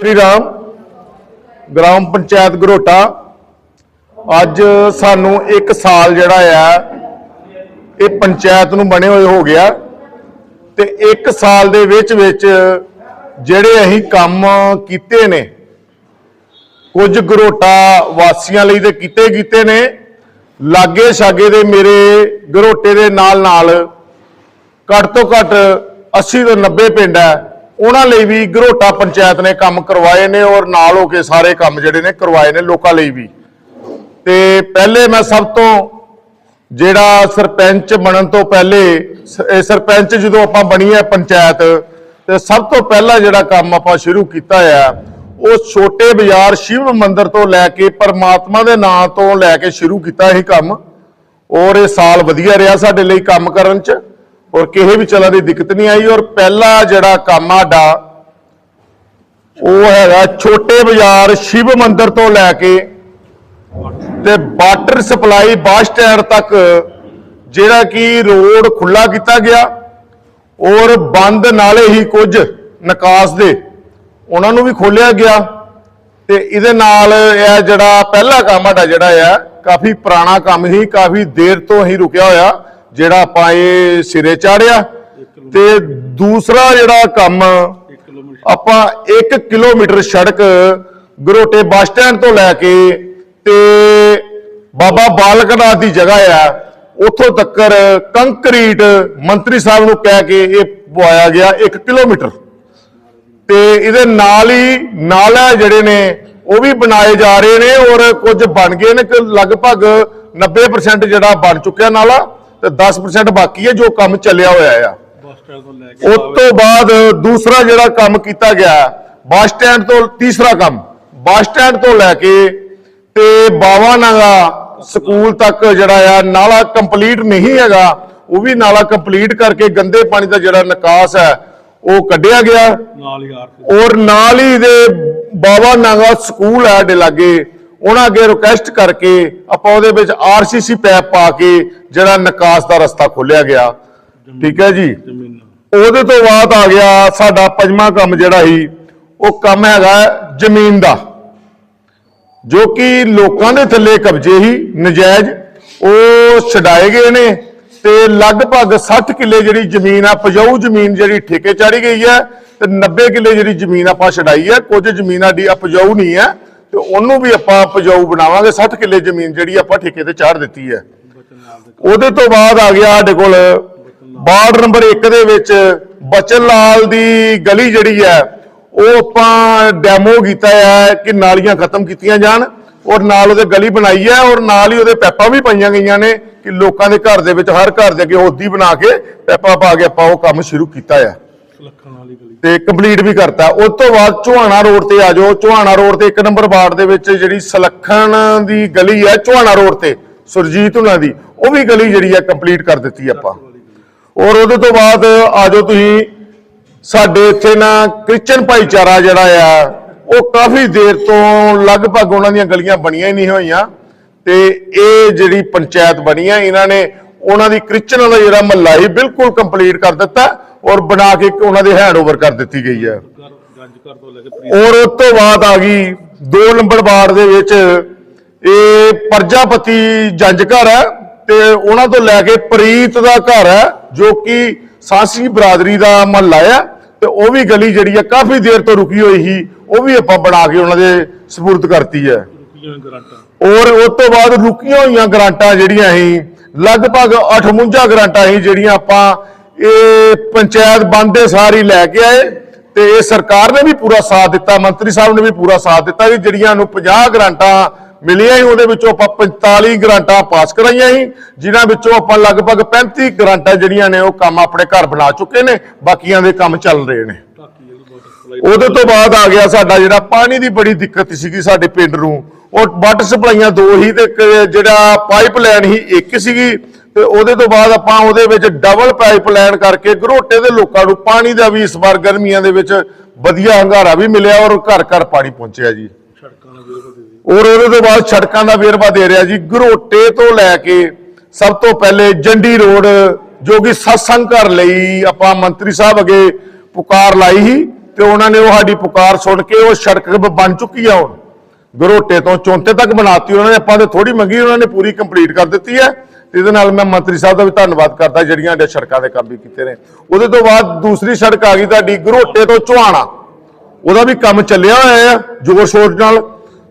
ਸ੍ਰੀ Ram gram panchayat Garota. ਅੱਜ ਸਾਨੂੰ 1 ਸਾਲ ਜਿਹੜਾ ਆ, ਇਹ ਪੰਚਾਇਤ ਨੂੰ ਬਣੇ ਹੋਏ ਹੋ ਗਿਆ। ਤੇ 1 ਸਾਲ ਦੇ ਵਿੱਚ ਵਿੱਚ ਜਿਹੜੇ ਅਸੀਂ ਕੰਮ ਕੀਤੇ ਨੇ, ਕੁਝ ਗਰੋਟਾ ਵਾਸੀਆਂ ਲਈ ਤੇ ਕੀਤੇ ਕੀਤੇ ਨੇ, ਲਾਗੇ ਛਾਗੇ ਦੇ ਮੇਰੇ ਗਰੋਟੇ ਦੇ ਨਾਲ ਨਾਲ ਘੱਟ ਤੋਂ ਘੱਟ 80 ਤੋਂ 90 ਪਿੰਡ ਹੈ ਉਹਨਾਂ ਲਈ ਵੀ ਗਰੋਟਾ ਪੰਚਾਇਤ ਨੇ ਕੰਮ ਕਰਵਾਏ ਨੇ ਔਰ ਨਾਲ ਹੋ ਕੇ ਸਾਰੇ ਕੰਮ ਜਿਹੜੇ ਨੇ ਕਰਵਾਏ ਨੇ ਲੋਕਾਂ ਲਈ ਵੀ। ਤੇ ਪਹਿਲੇ ਮੈਂ ਸਭ ਤੋਂ ਜਿਹੜਾ ਸਰਪੰਚ ਬਣਨ ਤੋਂ ਪਹਿਲੇ ਇਹ ਸਰਪੰਚ ਜਦੋਂ ਆਪਾਂ ਬਣੀ ਹੈ ਪੰਚਾਇਤ, ਤੇ ਸਭ ਤੋਂ ਪਹਿਲਾ ਜਿਹੜਾ ਕੰਮ ਆਪਾਂ ਸ਼ੁਰੂ ਕੀਤਾ ਆ, ਉਹ ਛੋਟੇ ਬਾਜ਼ਾਰ ਸ਼ਿਵ ਮੰਦਿਰ ਤੋਂ ਲੈ ਕੇ ਪਰਮਾਤਮਾ ਦੇ ਨਾਂ ਤੋਂ ਲੈ ਕੇ ਸ਼ੁਰੂ ਕੀਤਾ ਇਹ ਕੰਮ। ਔਰ ਇਹ ਸਾਲ ਵਧੀਆ ਰਿਹਾ ਸਾਡੇ ਲਈ ਕੰਮ ਕਰਨ ਚ। ਔਰ ਕਿਸੇ ਵੀ ਤਰ੍ਹਾਂ ਦੀ ਦਿੱਕਤ ਨਹੀਂ ਆਈ ਔਰ ਪਹਿਲਾ ਜਿਹੜਾ ਕੰਮ ਆਡਾ ਉਹ ਹੈਗਾ ਛੋਟੇ ਬਾਜ਼ਾਰ ਸ਼ਿਵ ਮੰਦਿਰ ਤੋਂ ਲੈ ਕੇ ਤੇ ਵਾਟਰ ਸਪਲਾਈ ਬੱਸ ਸਟੈਂਡ ਤੱਕ, ਜਿਹੜਾ ਕਿ ਰੋਡ ਖੁੱਲਾ ਕੀਤਾ ਗਿਆ ਔਰ ਬੰਦ ਨਾਲੇ ਹੀ ਕੁਝ ਨਿਕਾਸ ਦੇ ਉਹਨਾਂ ਨੂੰ ਵੀ ਖੋਲਿਆ ਗਿਆ ਤੇ ਇਹਦੇ ਨਾਲ ਇਹ ਜਿਹੜਾ ਪਹਿਲਾ ਕੰਮ ਸਾਡਾ ਜਿਹੜਾ ਆ, ਕਾਫੀ ਪੁਰਾਣਾ ਕੰਮ ਹੀ ਕਾਫੀ ਦੇਰ ਤੋਂ ਹੀ ਰੁਕਿਆ ਹੋਇਆ। ਜਿਹੜਾ ਆਪਾਂ ਇਹ ਸਿਰੇ ਚਾੜਿਆ ਤੇ ਦੂਸਰਾ ਜਿਹੜਾ ਕੰਮ ਆਪਾਂ 1 ਕਿਲੋਮੀਟਰ ਸੜਕ ਗਰੋਟੇ ਬੱਸ ਸਟੈਂਡ ਤੋਂ ਲੈ ਕੇ ਤੇ ਬਾਬਾ ਬਾਲਕ ਨਾਥ ਦੀ ਜਗ੍ਹਾ ਆ। ਉੱਥੋਂ ਤੱਕ ਕੰਕਰੀਟ ਮੰਤਰੀ ਸਾਹਿਬ ਨੂੰ ਕਹਿ ਕੇ ਇਹ ਪਵਾਇਆ ਗਿਆ 1 ਕਿਲੋਮੀਟਰ। ਤੇ ਇਹਦੇ ਨਾਲ ਹੀ ਨਾਲਾ ਜਿਹੜੇ ਨੇ, ਉਹ ਵੀ ਬਣਾਏ ਜਾ ਰਹੇ ਨੇ ਔਰ ਕੁਝ ਬਣ ਗਏ ਨੇ ਲਗਭਗ 90% ਜਿਹੜਾ ਬਣ ਚੁੱਕਿਆ ਨਾਲਾ। ਤੇ 10% ਬਾਕੀ ਹੈ ਜੋ ਕੰਮ ਚੱਲਿਆ ਹੋਇਆ ਆ। ਉਸ ਤੋਂ ਬਾਅਦ ਦੂਸਰਾ ਜਿਹੜਾ ਕੰਮ ਕੀਤਾ ਗਿਆ ਬੱਸ ਸਟੈਂਡ ਤੋਂ ਤੀਸਰਾ ਕੰਮ ਬੱਸ ਸਟੈਂਡ ਤੋਂ ਲੈ ਕੇ ਤੇ ਬਾਵਾ ਨਾਗਾ ਸਕੂਲ ਤੱਕ ਜਿਹੜਾ ਆ ਨਾਲਾ ਕੰਪਲੀਟ ਨਹੀਂ ਹੈਗਾ ਉਹ ਵੀ ਨਾਲਾ ਕੰਪਲੀਟ ਕਰਕੇ ਗੰਦੇ ਪਾਣੀ ਦਾ ਜਿਹੜਾ ਨਿਕਾਸ ਹੈ ਉਹ ਕੱਢਿਆ ਗਿਆ। ਨਾਲ ਹੀ ਔਰ ਨਾਲ ਹੀ ਦੇ ਬਾਬਾ ਨਾਗਾ ਸਕੂਲ ਹੈ ਦੇ ਲਾਗੇ ਉਹਨਾਂ ਅੱਗੇ ਰਿਕੁਐਸਟ ਕਰਕੇ ਆਪਾਂ ਉਹਦੇ ਵਿੱਚ ਆਰਸੀਸੀ ਪੈਪ ਪਾ ਕੇ ਜਿਹੜਾ ਨਿਕਾਸ ਦਾ ਰਸਤਾ ਖੋਲਿਆ ਗਿਆ। ਠੀਕ ਹੈ ਜੀ? ਉਹਦੇ ਤੋਂ ਬਾਅਦ ਆ ਗਿਆ ਸਾਡਾ ਪੰਜਵਾਂ ਕੰਮ ਜਿਹੜਾ ਸੀ ਉਹ ਕੰਮ ਹੈਗਾ ਜ਼ਮੀਨ ਦਾ ਜੋ ਕਿ ਲੋਕਾਂ ਦੇ ਥੱਲੇ ਕਬਜ਼ੇ ਹੀ ਨਜਾਇਜ਼। ਉਹ ਛਡਾਏ ਗਏ ਨੇ ਤੇ ਲਗਭਗ 60 ਕਿੱਲੇ ਜਿਹੜੀ ਜ਼ਮੀਨ ਆ ਪਜਾਊ ਜ਼ਮੀਨ ਜਿਹੜੀ ਠੇਕੇ ਚਾੜੀ ਗਈ ਹੈ ਤੇ 90 ਕਿੱਲੇ ਜਿਹੜੀ ਜ਼ਮੀਨ ਆਪਾਂ ਛਡਾਈ ਹੈ ਕੁਝ ਜ਼ਮੀਨ ਸਾਡੀ ਅਪਜਾਊ ਨਹੀਂ ਹੈ। ਤੇ ਉਹਨੂੰ ਵੀ ਆਪਾਂ ਪਜਾਊ ਬਣਾਵਾਂਗੇ। 60 ਕਿੱਲੇ ਜ਼ਮੀਨ ਜਿਹੜੀ ਆਪਾਂ ਠੇਕੇ ਤੇ ਚਾੜ ਦਿੱਤੀ ਹੈ। ਉਹਦੇ ਤੋਂ ਬਾਅਦ ਆ ਗਿਆ ਸਾਡੇ ਕੋਲ ਵਾਰਡ ਨੰਬਰ 1 ਦੇ ਵਿੱਚ ਬਚਨ ਲਾਲ ਦੀ ਗਲੀ ਜਿਹੜੀ ਹੈ, ਉਹ ਆਪਾਂ ਡੈਮੋ ਕੀਤਾ ਹੈ ਕਿ ਨਾਲੀਆਂ ਖਤਮ ਕੀਤੀਆਂ ਜਾਣ ਔਰ ਨਾਲ ਉਹਦੇ ਗਲੀ ਬਣਾਈ ਹੈ ਔਰ ਨਾਲ ਹੀ ਉਹਦੇ ਪੈਪਾਂ ਵੀ ਪਾਈਆਂ ਗਈਆਂ ਨੇ ਕਿ ਲੋਕਾਂ ਦੇ ਘਰ ਦੇ ਵਿੱਚ ਹਰ ਘਰ ਦੇ ਅੱਗੇ ਹੋਦੀ ਬਣਾ ਕੇ ਪੈਪਾਂ ਪਾ ਕੇ ਆਪਾਂ ਉਹ ਕੰਮ ਸ਼ੁਰੂ ਕੀਤਾ ਹੈ। ਸੁਲੱਖਣ ਵਾਲੀ ਗਲੀ ਤੇ ਕੰਪਲੀਟ ਵੀ ਕਰਤਾ। ਉਸ ਤੋਂ ਬਾਅਦ ਚੋਹਾਣਾ ਰੋਡ ਤੇ ਆ ਜਾਓ। ਚੋਹਾਣਾ ਰੋਡ ਤੇ ਇੱਕ ਨੰਬਰ ਵਾਰਡ ਦੇ ਵਿੱਚ ਜਿਹੜੀ ਸਲੱਖਣ ਦੀ ਗਲੀ ਹੈ ਚੋਹਾਣਾ ਰੋਡ ਤੇ, ਸੁਰਜੀਤ ਹੁਣਾਂ ਦੀ, ਉਹ ਵੀ ਗਲੀ ਜਿਹੜੀ ਹੈ ਕੰਪਲੀਟ ਕਰ ਦਿੱਤੀ ਆਪਾਂ। ਔਰ ਉਹਦੇ ਤੋਂ ਬਾਅਦ ਆ ਜਾਓ ਤੁਸੀਂ, ਸਾਡੇ ਇੱਥੇ ਨਾ ਕ੍ਰਿਸਚਨ ਭਾਈਚਾਰਾ ਜਿਹੜਾ ਆ, ਉਹ ਕਾਫੀ ਦੇਰ ਤੋਂ ਲਗਭਗ ਉਹਨਾਂ ਦੀਆਂ ਗਲੀਆਂ ਬਣੀਆਂ ਹੀ ਨਹੀਂ ਹੋਈਆਂ। ਤੇ ਇਹ ਜਿਹੜੀ ਪੰਚਾਇਤ ਬਣੀ ਹੈ ਇਹਨਾਂ ਨੇ ਉਹਨਾਂ ਦੀ ਕ੍ਰਿਸਚਨ ਵਾਲਾ ਜਿਹੜਾ ਮਹੱਲਾ ਹੀ ਬਿਲਕੁਲ ਕੰਪਲੀਟ ਕਰ ਦਿੱਤਾ। ਔਰ ਬਣਾ ਕੇ ਇੱਕ ਉਹਨਾਂ ਦੇ ਹੈਂਡਓਵਰ ਕਰ ਦਿੱਤੀ ਗਈ ਹੈ। ਔਰ ਉਸ ਤੋਂ ਬਾਅਦ ਆ ਗਈ 2 ਨੰਬਰ ਵਾਰਡ ਦੇ ਵਿੱਚ। ਇਹ ਪ੍ਰਜਾਪਤੀ ਜੰਜ ਘਰ ਹੈ ਤੇ ਉਹਨਾਂ ਤੋਂ ਲੈ ਕੇ ਪ੍ਰੀਤ ਦਾ ਘਰ ਹੈ, ਜੋ ਕਿ ਸਾਂਸੀ ਬਰਾਦਰੀ ਦਾ ਮਹੱਲਾ ਹੈ। ਤੇ ਉਹ ਵੀ ਗਲੀ ਜਿਹੜੀ ਹੈ, ਕਾਫੀ ਦੇਰ ਤੋਂ ਰੁਕੀ ਹੋਈ ਸੀ, ਉਹ ਵੀ ਆਪਾਂ ਬਣਾ ਕੇ ਉਹਨਾਂ ਦੇ ਸਪੁਰਦ ਕਰਤੀ ਹੈ। ਔਰ ਉਸ ਤੋਂ ਬਾਅਦ ਰੁਕੀਆਂ ਹੋਈਆਂ ਗਰਾਂਟਾਂ ਜਿਹੜੀਆਂ ਸੀ, ਲਗਭਗ 58 ਗਰਾਂਟਾਂ ਸੀ, ਜਿਹੜੀਆਂ ਆਪਾਂ ਇਹ ਪੰਚਾਇਤ ਬੰਦ ਸਾਰੀ ਲੈ ਕੇ ਆਏ ਤੇ ਇਹ ਸਰਕਾਰ ਨੇ ਵੀ ਪੂਰਾ ਸਾਥ ਦਿੱਤਾ, ਮੰਤਰੀ ਸਾਹਿਬ ਨੇ ਵੀ ਪੂਰਾ ਸਾਥ ਦਿੱਤਾ ਵੀ ਜਿਹੜੀਆਂ ਨੂੰ 50 ਗ੍ਰਾਂਟਾਂ ਮਿਲੀਆਂ ਸੀ, ਉਹਦੇ ਵਿੱਚੋਂ ਆਪਾਂ 45 ਗ੍ਰਾਂਟਾਂ ਪਾਸ ਕਰਾਈਆਂ ਸੀ, ਜਿਨ੍ਹਾਂ ਵਿੱਚੋਂ ਆਪਾਂ ਲਗਭਗ 35 ਗ੍ਰਾਂਟਾਂ ਜਿਹੜੀਆਂ ਨੇ ਉਹ ਕੰਮ ਆਪਣੇ ਘਰ ਬਣਾ ਚੁੱਕੇ ਨੇ, ਬਾਕੀਆਂ ਦੇ ਕੰਮ ਚੱਲ ਰਹੇ ਨੇ। ਉਹਦੇ ਤੋਂ ਬਾਅਦ ਆ ਗਿਆ ਸਾਡਾ ਜਿਹੜਾ ਪਾਣੀ ਦੀ ਬੜੀ ਦਿੱਕਤ ਸੀਗੀ ਸਾਡੇ ਪਿੰਡ ਨੂੰ, ਉਹ ਵਾਟਰ ਸਪਲਾਈਆਂ ਦੋ ਹੀ ਤੇ ਜਿਹੜਾ ਪਾਈਪ ਲਾਈਨ ਹੀ ਇੱਕ ਸੀਗੀ ਤੇ ਉਹਦੇ ਤੋਂ ਬਾਅਦ ਆਪਾਂ ਉਹਦੇ ਵਿੱਚ ਡਬਲ ਪਾਈਪ ਲਾਈਨ ਕਰਕੇ ਘਰੋਟੇ ਦੇ ਲੋਕਾਂ ਨੂੰ ਪਾਣੀ ਦਾ ਵੀ ਇਸ ਵਾਰ ਗਰਮੀਆਂ ਦੇ ਵਿੱਚ ਵਧੀਆ ਹੰਗਾਰਾ ਵੀ ਮਿਲਿਆ ਔਰ ਘਰ ਘਰ ਪਾਣੀ ਪਹੁੰਚਿਆ ਜੀ। ਔਰ ਉਹਦੇ ਤੋਂ ਬਾਅਦ ਸੜਕਾਂ ਦਾ ਵੇਰਵਾ ਦੇ ਰਿਹਾ ਜੀ। ਘਰੋਟੇ ਤੋਂ ਲੈ ਕੇ ਸਭ ਤੋਂ ਪਹਿਲੇ ਜੰਡੀ ਰੋਡ ਜੋ ਕਿ ਸਤਸੰਗ ਘਰ ਲਈ ਆਪਾਂ ਮੰਤਰੀ ਸਾਹਿਬ ਅਗੇ ਪੁਕਾਰ ਲਾਈ ਸੀ ਤੇ ਉਹਨਾਂ ਨੇ ਉਹ ਸਾਡੀ ਪੁਕਾਰ ਸੁਣ ਕੇ ਉਹ ਸੜਕ ਬਣ ਚੁੱਕੀ ਆ ਹੁਣ। ਗਰੋਟੇ ਤੋਂ ਚੌਂਤੇ ਤੱਕ ਬਣਾਤੀ ਉਹਨਾਂ ਨੇ ਆਪਾਂ ਤੇ ਥੋੜੀ ਮੰਗੀ ਉਹਨਾਂ ਨੇ ਪੂਰੀ ਕੰਪਲੀਟ ਕਰ ਦਿੱਤੀ ਹੈ। ਇਹਦੇ ਨਾਲ ਮੈਂ ਮੰਤਰੀ ਸਾਹਿਬ ਦਾ ਵੀ ਧੰਨਵਾਦ ਕਰਦਾ, ਜਿਹੜੀਆਂ ਸਾਡੇ ਸੜਕਾਂ ਦੇ ਕੰਮ ਵੀ ਕੀਤੇ ਨੇ। ਉਹਦੇ ਤੋਂ ਬਾਅਦ ਦੂਸਰੀ ਸੜਕ ਆ ਗਈ ਤੁਹਾਡੀ ਗਰੋਟੇ ਤੋਂ ਚੁਹਾਣਾ ਉਹਦਾ ਵੀ ਕੰਮ ਚੱਲਿਆ ਹੋਇਆ ਹੈ ਜ਼ੋਰ ਸ਼ੋਰ ਨਾਲ।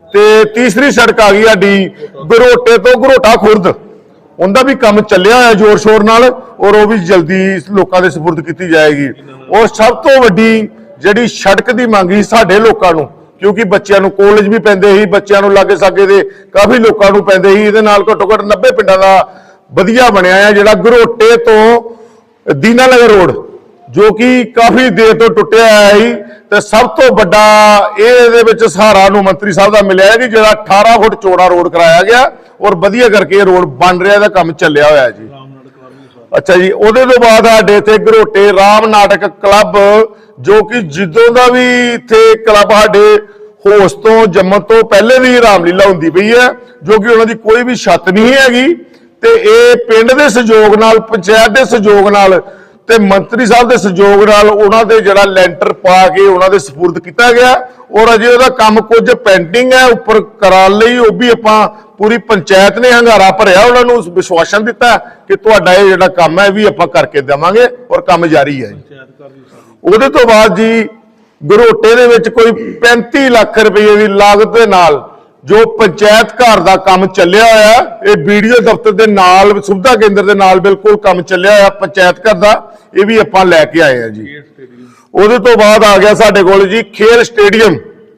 ਤੇ ਤੀਸਰੀ ਸੜਕ ਆ ਗਈ ਸਾਡੀ ਗਰੋਟੇ ਤੋਂ ਗਰੋਟਾ ਖੁਰਦ। ਉਹਦਾ ਵੀ ਕੰਮ ਚੱਲਿਆ ਹੋਇਆ ਜ਼ੋਰ ਸ਼ੋਰ ਨਾਲ, ਔਰ ਉਹ ਵੀ ਜਲਦੀ ਲੋਕਾਂ ਦੇ ਸਪੁਰਦ ਕੀਤੀ ਜਾਏਗੀ। ਔਰ ਸਭ ਤੋਂ ਵੱਡੀ ਜਿਹੜੀ ਸੜਕ ਦੀ ਮੰਗ ਸੀ ਸਾਡੇ ਲੋਕਾਂ ਨੂੰ, ਕਿਉਂਕਿ ਬੱਚਿਆਂ ਨੂੰ ਕਾਲਜ ਵੀ ਪੈਂਦੇ ਸੀ, ਬੱਚਿਆਂ ਨੂੰ ਲਾਗੇ ਸਾਗੇ ਦੇ ਕਾਫੀ ਲੋਕਾਂ ਨੂੰ ਪੈਂਦੇ ਸੀ। ਇਹਦੇ ਨਾਲ ਘੱਟੋ ਘੱਟ 90 ਪਿੰਡਾਂ ਦਾ ਵਧੀਆ ਬਣਿਆ ਹੈ ਜਿਹੜਾ ਗਰੋਟੇ ਤੋਂ ਦੀਨਾਨਗਰ ਰੋਡ, ਜੋ ਕਿ ਕਾਫੀ ਦੇਰ ਤੋਂ ਟੁੱਟਿਆ ਹੋਇਆ ਸੀ ਤੇ ਸਭ ਤੋਂ ਵੱਡਾ ਇਹ ਇਹਦੇ ਵਿੱਚ ਸਹਾਰਾ ਨੂੰ ਮੰਤਰੀ ਸਾਹਿਬ ਦਾ ਮਿਲਿਆ ਹੈ ਕਿ ਜਿਹੜਾ 18 ਫੁੱਟ ਚੌੜਾ ਰੋਡ ਕਰਾਇਆ ਗਿਆ ਔਰ ਵਧੀਆ ਕਰਕੇ ਇਹ ਰੋਡ ਬਣ ਰਿਹਾ ਦਾ ਕੰਮ ਚੱਲਿਆ ਹੋਇਆ ਜੀ। ਅੱਛਾ ਜੀ, ਉਹਦੇ ਤੋਂ ਬਾਅਦ ਸਾਡੇ ਇੱਥੇ ਗਰੋਟੇ ਰਾਮ ਨਾਟਕ ਕਲੱਬ, ਜੋ ਕਿ ਜਿੱਦੋਂ ਦਾ ਵੀ ਇੱਥੇ ਕਲੱਬ ਸਾਡੇ ਹੋਸ ਤੋਂ ਜੰਮਣ ਤੋਂ ਪਹਿਲੇ ਦੀ ਰਾਮਲੀਲਾ ਹੁੰਦੀ ਪਈ ਹੈ, ਜੋ ਕਿ ਉਹਨਾਂ ਦੀ ਕੋਈ ਵੀ ਛੱਤ ਨਹੀਂ ਹੈਗੀ। ਤੇ ਇਹ ਪਿੰਡ ਦੇ ਸਹਿਯੋਗ ਨਾਲ ਪੰਚਾਇਤ ਦੇ ਸਹਿਯੋਗ ਨਾਲ ਤੇ ਮੰਤਰੀ ਸਾਹਿਬ ਦੇ ਸਹਿਯੋਗ ਨਾਲ ਉਹਨਾਂ ਦੇ ਜਿਹੜਾ ਲੈਂਟਰ ਪਾ ਕੇ ਉਹਨਾਂ ਦੇ ਸਪੁਰਦ ਕੀਤਾ ਗਿਆ। ਔਰ ਅਜੇ ਉਹਦਾ ਕੰਮ ਕੁਝ ਪੈਂਡਿੰਗ ਹੈ ਉੱਪਰ ਕਰਾਉਣ ਲਈ ਉਹ ਵੀ ਆਪਾਂ ਪੂਰੀ ਪੰਚਾਇਤ ਨੇ ਹੰਗਾਰਾ ਭਰਿਆ ਉਹਨਾਂ ਨੂੰ ਵਿਸ਼ਵਾਸਨ ਦਿੱਤਾ ਕਿ ਤੁਹਾਡਾ ਇਹ ਜਿਹੜਾ ਕੰਮ ਹੈ ਇਹ ਵੀ ਆਪਾਂ ਕਰਕੇ ਦੇਵਾਂਗੇ ਔਰ ਕੰਮ ਜਾਰੀ ਹੈ ਉਹਦੇ ਤੋਂ ਬਾਅਦ ਜੀ ਗਰੋਟੇ ਦੇ ਵਿੱਚ ਕੋਈ 35 ਲੱਖ ਰੁਪਏ ਦੀ ਲਾਗਤ ਦੇ ਨਾਲ ਜੋ ਪੰਚਾਇਤ ਘਰ ਦਾ ਕੰਮ ਚੱਲਿਆ ਹੋਇਆ ਇਹ ਵੀਡੀਓ ਦਫ਼ਤਰ ਦੇ ਨਾਲ ਸੁਵਿਧਾ ਕੇਂਦਰ ਦੇ ਨਾਲ ਬਿਲਕੁਲ ਕੰਮ ਚੱਲਿਆ ਹੋਇਆ ਪੰਚਾਇਤ ਘਰ ਦਾ ਇਹ ਵੀ ਆਪਾਂ ਲੈ ਕੇ ਆਏ ਆ ਜੀ। ਉਹਦੇ ਤੋਂ ਬਾਅਦ ਆ ਗਿਆ ਸਾਡੇ ਕੋਲ ਜੀ ਖੇਲ ਸਟੇਡੀਅਮ।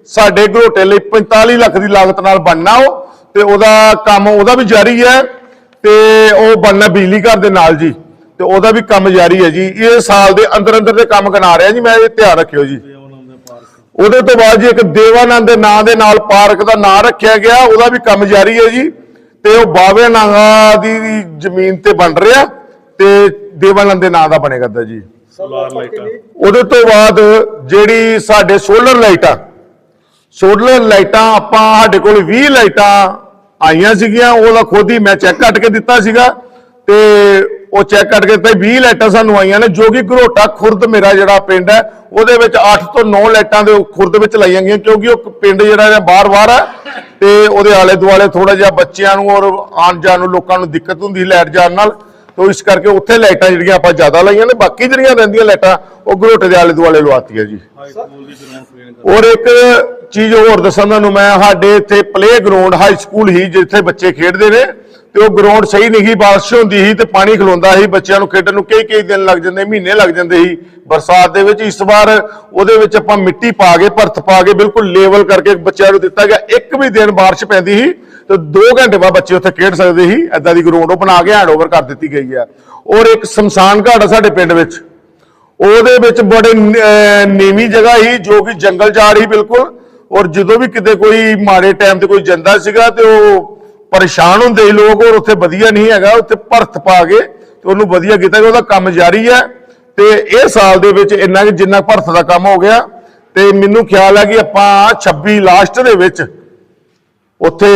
ਸਾਡੇ ਘਰੋਟੇ ਲਈ 45 ਲੱਖ ਦੀ ਲਾਗਤ ਨਾਲ ਬਣਨਾ ਉਹ ਤੇ ਉਹਦਾ ਕੰਮ ਉਹਦਾ ਵੀ ਜਾਰੀ ਹੈ ਤੇ ਉਹ ਬਣਨਾ ਬਿਜਲੀ ਘਰ ਦੇ ਨਾਲ ਜੀ ਤੇ ਉਹਦਾ ਵੀ ਕੰਮ ਜਾਰੀ ਹੈ ਜੀ। ਇਹ ਸਾਲ ਦੇ ਅੰਦਰ ਅੰਦਰ ਦੇ ਕੰਮ ਕਰਾ ਰਿਹਾ ਜੀ ਮੈਂ ਇਹ ਧਿਆਨ ਰੱਖਿਓ ਜੀ। ਉਹਦੇ ਤੋਂ ਬਾਅਦ ਜੀ ਇੱਕ ਦੇਵਾਨੰਦ ਦੇ ਨਾਂ ਦੇ ਨਾਲ ਪਾਰਕ ਦਾ ਨਾਂ ਰੱਖਿਆ ਗਿਆ ਉਹਦਾ ਵੀ ਕੰਮ ਜਾਰੀ ਹੈ ਜੀ। ਤੇ ਉਹ ਬਾਵੇ ਨਾਗਾ ਦੀ ਜ਼ਮੀਨ ਤੇ ਬਣ ਰਿਹਾ ਤੇ ਦੇਵਾਨੰਦ ਦੇ ਨਾਂ ਦਾ ਬਣੇਗਾ ਦਾ ਜੀ। ਸੋਲਾਰ ਲਾਈਟਾਂ। ਉਹਦੇ ਤੋਂ ਬਾਅਦ ਜਿਹੜੀ ਸਾਡੇ ਸੋਲਰ ਲਾਈਟਾਂ ਸੋਲਰ ਲਾਈਟਾਂ ਆਪਾਂ ਸਾਡੇ ਕੋਲ 20 ਲਾਈਟਾਂ ਆਈਆਂ ਸੀਗੀਆਂ ਉਹਦਾ ਖੁਦ ਹੀ ਮੈਂ ਚੈੱਕ ਕੱਟ ਕੇ ਦਿੱਤਾ ਸੀਗਾ ਤੇ ਉਹ ਚੈੱਕ ਕੱਟ ਕੇ ਦਿੱਤਾ 20 ਲਾਈਟਾਂ ਸਾਨੂੰ ਆਈਆਂ ਨੇ ਜੋ ਕਿ ਘਰੋਟਾ ਖੁਰਦ ਮੇਰਾ ਜਿਹੜਾ ਪਿੰਡ ਹੈ ਉਹਦੇ ਵਿੱਚ 8 ਤੋਂ 9 ਲਾਈਟਾਂ ਦੇ ਖੁਰਦ ਵਿੱਚ ਲਾਈਆਂ ਗਈਆਂ ਕਿਉਂਕਿ ਉਹ ਪਿੰਡ ਜਿਹੜਾ ਹੈ ਬਾਰ-ਬਾਰ ਹੈ ਤੇ ਉਹਦੇ ਆਲੇ ਦੁਆਲੇ ਥੋੜਾ ਜਿਹਾ ਬੱਚਿਆਂ ਨੂੰ ਔਰ ਆਉਣ ਜਾਣ ਨੂੰ ਲੋਕਾਂ ਨੂੰ ਦਿੱਕਤ ਹੁੰਦੀ ਲਾਈਟ ਜਾਣ ਨਾਲ ਤੋ ਇਸ ਕਰਕੇ ਉੱਥੇ ਲਾਈਟਾਂ ਜਿਹੜੀਆਂ ਆਪਾਂ ਜ਼ਿਆਦਾ ਲਾਈਆਂ ਨੇ ਬਾਕੀ ਜਿਹੜੀਆਂ ਰਹਿੰਦੀਆਂ ਲਾਈਟਾਂ ਉਹ ਘਰੋਟੇ ਦੇ ਆਲੇ ਦੁਆਲੇ ਲਵਾਤੀਆਂ ਜੀ। ਔਰ ਇੱਕ ਚੀਜ਼ ਹੋਰ ਦੱਸਾਂ ਤੁਹਾਨੂੰ ਮੈਂ ਸਾਡੇ ਇੱਥੇ ਪਲੇ ਗਰਾਊਂਡ ਹਾਈ ਸਕੂਲ ਹੀ ਜਿੱਥੇ ਬੱਚੇ ਖੇਡਦੇ ਨੇ ਤੇ ਉਹ ਗਰਾਊਂਡ ਸਹੀ ਨਹੀਂ ਸੀ, ਬਾਰਿਸ਼ ਹੁੰਦੀ ਸੀ ਤੇ ਪਾਣੀ ਖਲੋਂਦਾ ਸੀ ਬੱਚਿਆਂ ਨੂੰ ਖੇਡਣ ਨੂੰ। ਕਈ ਕਈ ਦਿਨ ਲੱਗ ਜਾਂਦੇ, ਮਹੀਨੇ ਲੱਗ ਜਾਂਦੇ ਸੀ। ਬਰਸਾਤ ਦੇ ਵਿੱਚ ਇਸ ਵਾਰ ਉਹਦੇ ਵਿੱਚ ਆਪਾਂ ਮਿੱਟੀ ਪਾ ਕੇ, ਭਰਤ ਪਾ ਕੇ ਬਿਲਕੁਲ ਲੈਵਲ ਕਰਕੇ ਬੱਚਿਆਂ ਨੂੰ ਦਿੱਤਾ ਗਿਆ। ਇੱਕ ਵੀ ਦਿਨ ਬਾਰਿਸ਼ ਪੈਂਦੀ ਸੀ ਤੇ 2 ਘੰਟੇ ਬਾਅਦ ਬੱਚੇ ਉੱਥੇ ਖੇਡ ਸਕਦੇ ਸੀ। ਐਦਾਂ ਦੀ ਗਰਾਊਂਡ ਉਹ ਬਣਾ ਕੇ ਹੈਂਡਓਵਰ ਕਰ ਦਿੱਤੀ ਗਈ ਹੈ ਔਰ ਇੱਕ ਸ਼ਮਸ਼ਾਨ ਘਾਟ ਆ ਸਾਡੇ ਪਿੰਡ ਵਿੱਚ। ਉਹਦੇ ਵਿੱਚ ਬੜੇ ਨੀਵੀਂ ਜਗ੍ਹਾ ਸੀ, ਜੋ ਕਿ ਜੰਗਲ ਜਾ ਰਹੀ ਬਿਲਕੁਲ। ਔਰ ਜਦੋਂ ਵੀ ਕਿਤੇ ਕੋਈ ਮਾੜੇ ਟਾਈਮ ਤੇ ਕੋਈ ਜਾਂਦਾ ਸੀਗਾ ਤੇ ਉਹ ਪਰੇਸ਼ਾਨ ਹੁੰਦੇ ਸੀ ਲੋਕ ਔਰ ਉੱਥੇ ਵਧੀਆ ਨਹੀਂ ਹੈਗਾ, ਉੱਥੇ ਭਰਤ ਪਾ ਕੇ ਤੇ ਉਹਨੂੰ ਵਧੀਆ ਕੀਤਾ ਕਿ ਉਹਦਾ ਕੰਮ ਜਾਰੀ ਹੈ। ਤੇ ਇਹ ਸਾਲ ਦੇ ਵਿੱਚ ਇੰਨਾ ਕਿ ਜਿੰਨਾ ਭਰਤ ਦਾ ਕੰਮ ਹੋ ਗਿਆ, ਤੇ ਮੈਨੂੰ ਖਿਆਲ ਹੈ ਕਿ ਆਪਾਂ 26 ਲਾਸਟ ਦੇ ਵਿੱਚ ਉੱਥੇ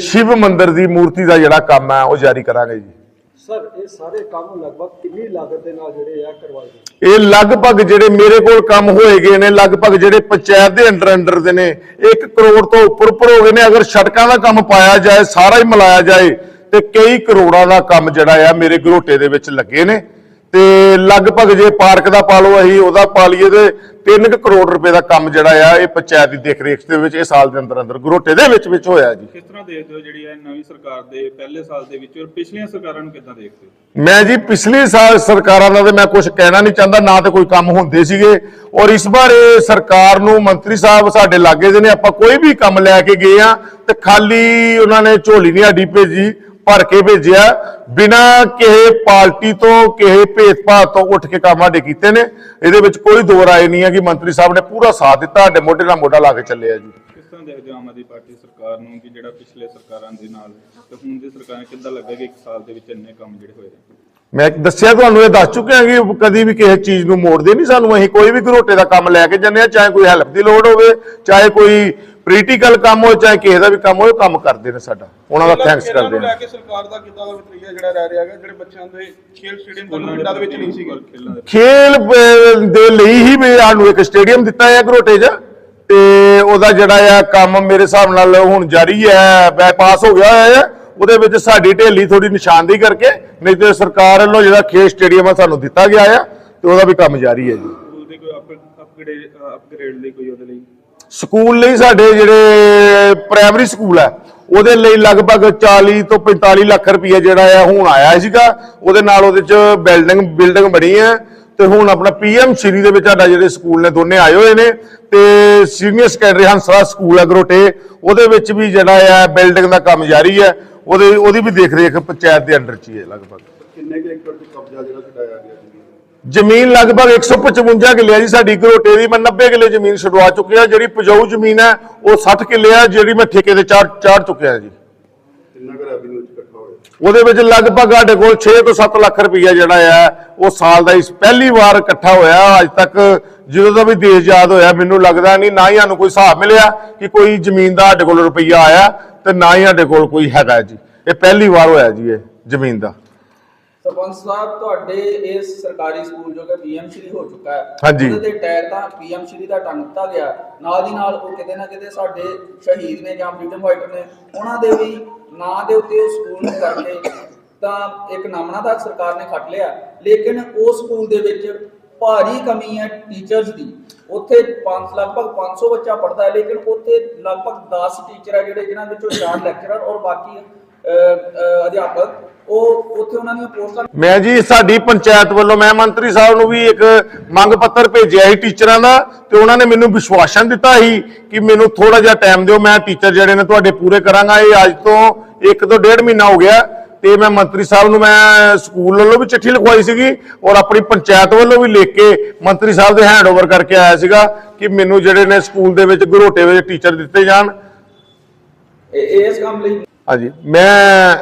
ਸ਼ਿਵ ਮੰਦਿਰ ਦੀ ਮੂਰਤੀ ਦਾ ਜਿਹੜਾ ਕੰਮ ਹੈ, ਉਹ ਜਾਰੀ ਕਰਾਂਗੇ ਜੀ। ਸਰ, ਇਹ ਸਾਰੇ ਕੰਮ ਲਗਭਗ ਕਿੰਨੀ ਲਾਗਤ ਦੇ ਨਾਲ ਜਿਹੜੇ ਆ ਕਰਵਾਏ ਗਏ? ਇਹ ਲਗਭਗ ਜਿਹੜੇ ਮੇਰੇ ਕੋਲ ਕੰਮ ਹੋਏ ਗਏ ਨੇ, ਲਗਭਗ ਜਿਹੜੇ ਪੰਚਾਇਤ ਦੇ ਅੰਡਰ ਅੰਡਰ ਦੇ ਨੇ 1 ਕਰੋੜ ਤੋਂ ਉੱਪਰ ਉੱਪਰ ਹੋ ਗਏ ਨੇ। ਅਗਰ ਸੜਕਾਂ ਦਾ ਕੰਮ ਪਾਇਆ ਜਾਏ, ਸਾਰਾ ਹੀ ਮਿਲਾਇਆ ਜਾਏ, ਤੇ ਕਈ ਕਰੋੜਾਂ ਦਾ ਕੰਮ ਜਿਹੜਾ ਆ ਮੇਰੇ ਘਰੋਟੇ ਦੇ ਵਿੱਚ ਲੱਗੇ ਨੇ। ਤੇ ਲਗਭਗ ਜੇ ਪਾਰਕ ਦਾ ਪਾ ਲਓ ਅਸੀਂ ਉਹਦਾ ਪਾ ਲਈਏ ਤੇ 3 ਕਰੋੜ ਰੁਪਏ ਦਾ ਕੰਮ ਜਿਹੜਾ ਆ ਇਹ ਪੰਚਾਇਤ ਦੀ ਦੇਖ ਰੇਖ ਦੇ ਵਿੱਚ ਇਹ ਸਾਲ ਦੇ ਅੰਦਰ ਅੰਦਰ ਘਰੋਟੇ ਦੇ ਵਿੱਚ ਵਿੱਚ ਹੋਇਆ ਜੀ। ਕਿਸ ਤਰ੍ਹਾਂ ਦੇਖਦੇ ਹੋ ਜਿਹੜੀ ਇਹ ਨਵੀਂ ਸਰਕਾਰ ਦੇ ਪਹਿਲੇ ਸਾਲ ਦੇ ਵਿੱਚ ਔਰ ਪਿਛਲੀਆਂ ਸਰਕਾਰਾਂ ਨੂੰ ਕਿੱਦਾਂ ਦੇਖਦੇ ਹੋ? ਮੈਂ ਜੀ ਪਿਛਲੇ ਸਾਲ ਸਰਕਾਰਾਂ ਦਾ ਤੇ ਮੈਂ ਕੁਝ ਕਹਿਣਾ ਨਹੀਂ ਚਾਹੁੰਦਾ ਨਾ ਤੇ ਕੋਈ ਕੰਮ ਹੁੰਦੇ ਸੀਗੇ। ਔਰ ਇਸ ਵਾਰ ਇਹ ਸਰਕਾਰ ਨੂੰ ਮੰਤਰੀ ਸਾਹਿਬ ਸਾਡੇ ਲਾਗੇ ਦੇ ਨੇ ਆਪਾਂ ਕੋਈ ਵੀ ਕੰਮ ਲੈ ਕੇ ਗਏ ਆ ਤੇ ਖਾਲੀ ਉਹਨਾਂ ਨੇ ਝੋਲੀ ਨਹੀਂ ਸਾਡੀ ਭੇਜੀ ਭਰ ਕੇ ਭੇਜਿਆ ਬਿਨਾ ਕਿਸੇ ਪਾਰਟੀ ਤੋਂ ਕਿਸੇ ਭੇਦਭਾਵ ਤੋਂ ਉੱਠ ਕੇ ਕੰਮ ਸਾਡੇ ਕੀਤੇ ਨੇ। ਇਹਦੇ ਵਿੱਚ ਕੋਈ ਦੋ ਰਾਏ ਨਹੀਂ ਹੈ ਕਿ ਮੰਤਰੀ ਸਾਹਿਬ ਨੇ ਪੂਰਾ ਸਾਥ ਦਿੱਤਾ ਸਾਡੇ ਮੋਢੇ ਨਾਲ ਮੋਢਾ ਲਾ ਕੇ ਚੱਲੇ ਆ ਜੀ। ਕਿਸ ਤਰ੍ਹਾਂ ਦੇਖਦੇ ਹੋ ਆਮ ਆਦਮੀ ਪਾਰਟੀ ਸਰਕਾਰ ਨੂੰ ਕਿ ਜਿਹੜਾ ਪਿਛਲੇ ਸਰਕਾਰਾਂ ਦੇ ਨਾਲ ਤੇ ਹੁਣ ਦੀ ਸਰਕਾਰ ਕਿੱਦਾਂ ਲੱਗਾ ਕਿ ਇੱਕ ਸਾਲ ਦੇ ਵਿੱਚ ਇੰਨੇ ਕੰਮ ਜਿਹੜੇ ਹੋਏ ਨੇ? ਮੈਂ ਦੱਸਿਆ ਤੁਹਾਨੂੰ ਇਹ ਦੱਸ ਚੁੱਕਿਆ ਕਿ ਕਦੀ ਵੀ ਕਿਸੇ ਚੀਜ਼ ਨੂੰ ਮੋੜਦੇ ਨਹੀਂ ਸਾਨੂੰ ਅਸੀਂ ਕੋਈ ਵੀ ਘਰੋਟੇ ਦਾ ਕੰਮ ਲੈ ਕੇ ਜੰਨੇ ਆ ਚਾਹੇ ਕੋਈ ਹੈਲਪ ਦੀ ਲੋੜ ਹੋਵੇ ਚਾਹੇ ਕੋਈ ਪੋਲੀਟੀਕਲ ਕੰਮ ਹੋਵੇ ਚਾਹੇ ਕਿਸੇ ਦਾ ਵੀ ਕੰਮ ਉਹ ਕੰਮ ਕਰਦੇ ਨੇ ਸਾਡਾ। ਉਹਨਾਂ ਦਾ ਥੈਂਕਸ ਕਰਦੇ ਨੂੰ ਲੈ ਹਾਂ ਕੇ ਸਰਕਾਰ ਦਾ ਕਿੱਦਾਂ ਦਾ ਰਵੱਈਆ ਜਿਹੜਾ ਰਹਿ ਰਿਹਾ ਹੈਗਾ ਜਿਹੜੇ ਬੱਚਿਆਂ ਦੇ ਖੇਲ ਸਟੇਡੀਅਮ ਤੋਂ ਪਿੰਡਾਂ ਦੇ ਵਿੱਚ ਨਹੀਂ ਸੀਗੇ। ਖੇਲਾਂ ਦੇ ਖੇਲ ਅਹ, ਦੇ ਲਈ ਹੀ ਵੀ ਸਾਨੂੰ ਇੱਕ ਸਟੇਡੀਅਮ ਦਿੱਤਾ ਹੈ ਘਰੋਟੇ 'ਚ। ਤੇ ਉਹਦਾ ਜਿਹੜਾ ਆ ਕੰਮ ਮੇਰੇ ਹਿਸਾਬ ਨਾਲ ਹੁਣ ਜਾਰੀ ਹੈ ਬਾਈਪਾਸ ਹੋ ਗਿਆ ਹੋਇਆ ਹੈ। ਉਹਦੇ ਵਿੱਚ ਸਾਡੀ ਢੇਲੀ ਥੋੜੀ ਨਿਸ਼ਾਨਦੇਹੀ ਕਰਕੇ ਨਹੀਂ ਤੇ ਸਰਕਾਰ ਵੱਲੋਂ ਜਿਹੜਾ ਖੇਲ ਸਟੇਡੀਅਮ ਆ ਸਾਨੂੰ ਦਿੱਤਾ ਗਿਆ ਆ ਤੇ ਉਹਦਾ ਵੀ ਕੰਮ ਜਾਰੀ ਹੈ ਜੀ। ਸਕੂਲ ਦੀ ਕੋਈ ਅਪਗ੍ਰੇਡ ਅਪਗ੍ਰੇਡ ਲਈ ਕੋਈ ਉਹਦੇ ਲਈ? ਸਕੂਲ ਲਈ ਸਾਡੇ ਜਿਹੜੇ ਪ੍ਰਾਇਮਰੀ ਸਕੂਲ ਹੈ, ਉਹਦੇ ਲਈ ਲਗਭਗ 40 ਤੋਂ 45 ਲੱਖ ਰੁਪਏ ਜਿਹੜਾ ਆ ਹੁਣ ਆਇਆ ਸੀਗਾ। ਉਹਦੇ ਨਾਲ ਉਹਦੇ ਚ ਬਿਲਡਿੰਗ ਬਿਲਡਿੰਗ ਬਣੀ ਹੈ ਤੇ ਹੁਣ ਆਪਣਾ ਪੀਐਮ ਸ਼੍ਰੀ ਦੇ ਵਿੱਚ ਸਾਡਾ ਜਿਹੜੇ ਸਕੂਲ ਨੇ ਦੋਨੇ ਆਏ ਹੋਏ ਨੇ ਤੇ ਸੀਨੀਅਰ ਸੈਕੰਡਰੀ ਹੰਸਰਾ ਸਕੂਲ ਹੈ ਗਰੋਟੇ, ਉਹਦੇ ਵਿੱਚ ਵੀ ਜਿਹੜਾ ਆ ਬਿਲਡਿੰਗ ਦਾ ਕੰਮ ਜਾਰੀ ਹੈ। ਉਹਦੇ, ਉਹਦੀ ਵੀ ਦੇਖ ਰੇਖ ਪੰਚਾਇਤ ਦੇ ਅੰਡਰ ਚ ਹੀ ਹੈ ਲਗਭਗ। ਕਿੰਨੇ ਕੁ ਏਕੜ ਤੇ ਕਬਜ਼ਾ ਜਿਹੜਾ ਛਡਾਇਆ ਗਿਆ ਜ਼ਮੀਨ ਲਗਭਗ 155 ਕਿੱਲੇ ਜੀ ਸਾਡੀ ਘਰੋਟੇ ਦੀ ਮੈਂ 90 ਕਿੱਲੇ ਜ਼ਮੀਨ ਛਡਵਾ ਚੁੱਕਿਆ ਜਿਹੜੀ ਪਜਾਊ ਜ਼ਮੀਨ ਹੈ ਉਹ 60 ਕਿੱਲੇ ਆ ਜਿਹੜੀ ਮੈਂ ਠੇਕੇ ਤੇ ਚਾੜ ਚਾੜ ਚੁੱਕਿਆ ਜੀ। ਕਿੰਨਾ ਕੁ ਰੈਵਨਿਊ ਚ ਇਕੱਠਾ ਹੋਇਆ? ਉਹਦੇ ਵਿੱਚ ਲਗਭਗ ਸਾਡੇ ਕੋਲ 6 ਤੋਂ 7 ਲੱਖ ਰੁਪਈਆ ਜਿਹੜਾ ਆ ਉਹ ਸਾਲ ਦਾ ਇਸ ਪਹਿਲੀ ਵਾਰ ਇਕੱਠਾ ਹੋਇਆ ਅੱਜ ਤੱਕ ਜਦੋਂ ਦਾ ਵੀ ਦੇਸ਼ ਆਜ਼ਾਦ ਹੋਇਆ ਮੈਨੂੰ ਲੱਗਦਾ ਨਹੀਂ ਨਾ ਹੀ ਸਾਨੂੰ ਕੋਈ ਹਿਸਾਬ ਮਿਲਿਆ ਕਿ ਕੋਈ ਜ਼ਮੀਨ ਦਾ ਸਾਡੇ ਕੋਲ ਰੁਪਈਆ ਆਇਆ ਤੇ ਨਾ ਹੀ ਸਾਡੇ ਕੋਲ ਕੋਈ ਹੈਗਾ ਜੀ। ਇਹ ਪਹਿਲੀ ਵਾਰ ਹੋਇਆ ਜੀ ਇਹ ਜ਼ਮੀਨ ਦਾ। ਸਰਪੰਚ ਸਾਹਿਬ ਤੁਹਾਡੇ ਇਸ ਸਰਕਾਰੀ ਸਕੂਲ ਜੋ ਕਿ ਪੀਐਮ ਸ਼੍ਰੀ ਹੋ ਚੁੱਕਾ ਹੈ ਹਾਂਜੀ। ਉਹਦੇ ਤੇ ਟੈਗ ਤਾਂ ਪੀਐਮ ਸ਼੍ਰੀ ਦਾ ਟੰਗ ਦਿੱਤਾ ਗਿਆ। ਨਾਲ ਦੀ ਨਾਲ ਉਹ ਕਿਤੇ ਨਾ ਕਿਤੇ ਸਾਡੇ ਸ਼ਹੀਦ ਨੇ ਜਾਂ ਫਰੀडम ਫਾਈਟਰ ਨੇ ਉਹਨਾਂ ਦੇ ਵੀ ਨਾਂ ਦੇ ਉੱਤੇ ਉਹ ਸਕੂਲ ਨੂੰ ਕਰਕੇ ਤਾਂ ਇੱਕ ਨਾਮਣਾ ਦਾ ਸਰਕਾਰ ਨੇ ਖੱਟ ਲਿਆ। ਲੇਕਿਨ ਉਸ ਸਕੂਲ ਦੇ ਵਿੱਚ ਭਾਰੀ ਕਮੀ ਹੈ ਟੀਚਰਸ ਦੀ। ਉੱਥੇ 5 ਲਗਭਗ 500 ਬੱਚਾ ਪੜਦਾ ਹੈ ਲੇਕਿਨ ਉੱਥੇ ਲਗਭਗ 10 ਟੀਚਰ ਹੈ ਜਿਹੜੇ ਜਿਨ੍ਹਾਂ ਵਿੱਚੋਂ 4 ਲੈਕਚਰਰ ਔਰ ਬਾਕੀ ਅਹ, ਅਹ, ਅਧਿਆਪਕ ਉਹ ਉੱਥੇ ਉਹਨਾਂ ਦੀਆਂ ਪੋਸਟਾਂ ਮੈਂ ਜੀ ਸਾਡੀ ਪੰਚਾਇਤ ਵੱਲੋਂ ਮੈਂ ਮੰਤਰੀ ਸਾਹਿਬ ਨੂੰ ਵੀ ਇੱਕ ਮੰਗ ਪੱਤਰ ਭੇਜਿਆ ਸੀ ਟੀਚਰਾਂ ਦਾ ਤੇ ਉਹਨਾਂ ਨੇ ਮੈਨੂੰ ਵਿਸ਼ਵਾਸਨ ਦਿੱਤਾ ਸੀ ਕਿ ਮੈਨੂੰ ਥੋੜਾ ਜਿਹਾ ਟਾਈਮ ਦਿਓ ਮੈਂ ਟੀਚਰ ਜਿਹੜੇ ਨੇ ਤੁਹਾਡੇ ਪੂਰੇ ਕਰਾਂਗਾ। ਇਹ ਅੱਜ ਤੋਂ ਇੱਕ ਤੋਂ ਡੇਢ ਮਹੀਨਾ ਹੋ ਗਿਆ ਤੇ ਮੈਂ ਮੰਤਰੀ ਸਾਹਿਬ ਨੂੰ ਮੈਂ ਸਕੂਲ ਵੱਲੋਂ ਵੀ ਚਿੱਠੀ ਲਿਖਵਾਈ ਸੀਗੀ ਔਰ ਆਪਣੀ ਪੰਚਾਇਤ ਵੱਲੋਂ ਵੀ ਲਿਖ ਕੇ ਮੰਤਰੀ ਸਾਹਿਬ ਦੇ ਹੈਂਡਓਵਰ ਕਰਕੇ ਆਇਆ ਸੀਗਾ ਕਿ ਮੈਨੂੰ ਜਿਹੜੇ ਨੇ ਸਕੂਲ ਦੇ ਵਿੱਚ ਘਰੋਟੇ ਵਿੱਚ ਟੀਚਰ ਦਿੱਤੇ ਜਾਣ। ਇਸ ਕੰਮ ਲਈ ਹਾਂਜੀ। ਮੈਂ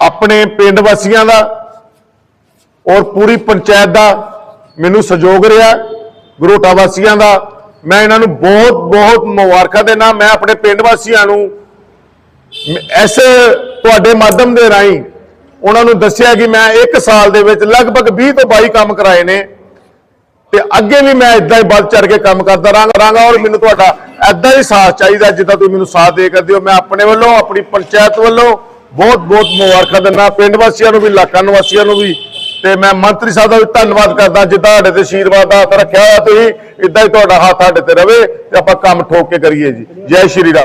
ਆਪਣੇ ਪਿੰਡ ਵਾਸੀਆਂ ਦਾ ਔਰ ਪੂਰੀ ਪੰਚਾਇਤ ਦਾ ਮੈਨੂੰ ਸਹਿਯੋਗ ਰਿਹਾ। ਗਰੋਟਾ ਵਾਸੀਆਂ ਦਾ। ਮੈਂ ਇਹਨਾਂ ਨੂੰ ਬਹੁਤ ਬਹੁਤ ਮੁਬਾਰਕਾਂ ਦੇਣਾ ਮੈਂ ਆਪਣੇ ਪਿੰਡ ਵਾਸੀਆਂ ਨੂੰ ਇਸ ਤੁਹਾਡੇ ਮਾਧਿਅਮ ਦੇ ਰਾਹੀਂ ਉਹਨਾਂ ਨੂੰ ਦੱਸਿਆ ਕਿ ਮੈਂ ਇੱਕ ਸਾਲ ਦੇ ਵਿੱਚ ਲਗਭਗ 20 ਤੋਂ 22 ਕੰਮ ਕਰਾਏ ਨੇ ਤੇ ਅੱਗੇ ਵੀ ਮੈਂ ਇਦਾਂ ਹੀ ਵੱਧ ਚੜ ਕੇ ਕੰਮ ਕਰਦਾ ਰਹਾਂਗਾ ਰਹਾਂਗਾ ਔਰ ਮੈਨੂੰ ਤੁਹਾਡਾ ਐਦਾਂ ਹੀ ਸਾਥ ਚਾਹੀਦਾ ਜਿੱਦਾਂ ਤੁਸੀਂ ਮੈਨੂੰ ਸਾਥ ਦੇ ਕਰਦੇ ਹੋ ਮੈਂ ਆਪਣੇ ਵੱਲੋਂ, ਆਪਣੀ ਪੰਚਾਇਤ ਵੱਲੋਂ ਬਹੁਤ ਬਹੁਤ ਮੁਬਾਰਕਾਂ ਦਿੰਦਾ, ਪਿੰਡ ਵਾਸੀਆਂ ਨੂੰ ਵੀ, ਇਲਾਕਾ ਨਿਵਾਸੀਆਂ ਨੂੰ ਵੀ। ਤੇ ਮੈਂ ਮੰਤਰੀ ਸਾਹਿਬ ਦਾ ਵੀ ਧੰਨਵਾਦ ਕਰਦਾ, ਜਿੱਦਾਂ ਸਾਡੇ ਤੇ ਆਸ਼ੀਰਵਾਦ ਦਾ ਹੱਥ ਰੱਖਿਆ ਹੋਇਆ, ਤੁਸੀਂ ਇਦਾਂ ਹੀ ਤੁਹਾਡਾ ਹੱਥ ਸਾਡੇ ਤੇ ਰਵੇ ਤੇ ਆਪਾਂ ਕੰਮ ਠੋਕ ਕੇ ਕਰੀਏ ਜੀ। ਜੈ ਸ਼੍ਰੀ ਰਾਮ।